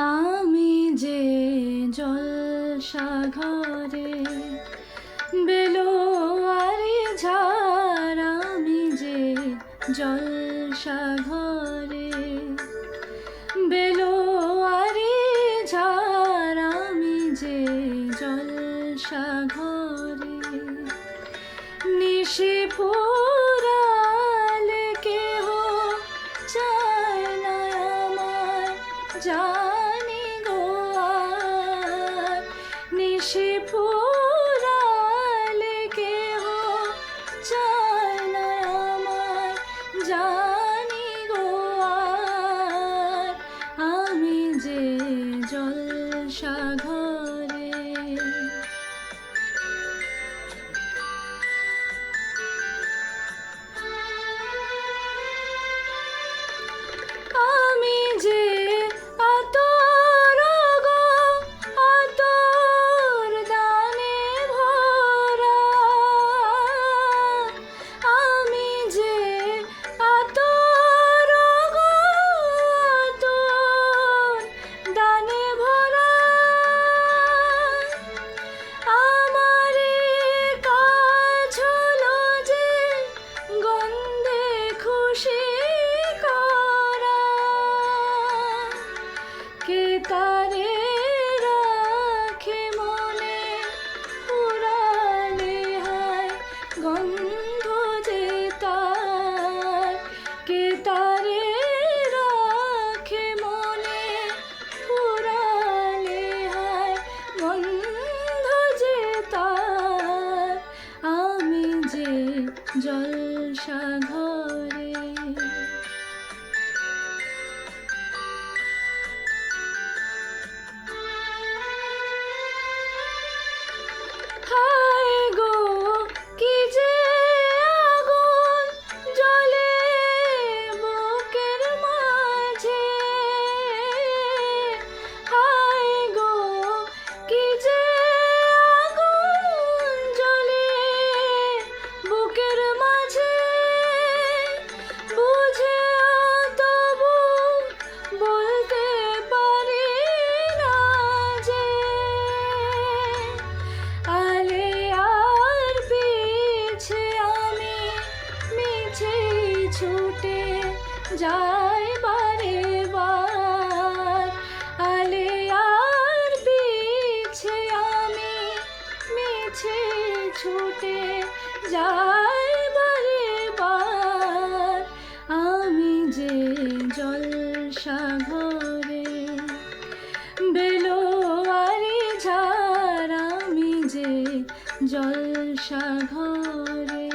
আমি যে জলসাঘরে বেলোয়ারি ঝার আমি যে জলসাঘরে বেলোয়ারি ঝার আমি যে জলসাঘরে নিশে ফুল 看 জল সাধন যায় বারে বার। আলে পিছে আমি, মিছে ছুটে যায় বারে আমি যে জলসাঘরে বেলোয়ারি ঝাড়, আমি যে জলসাঘরে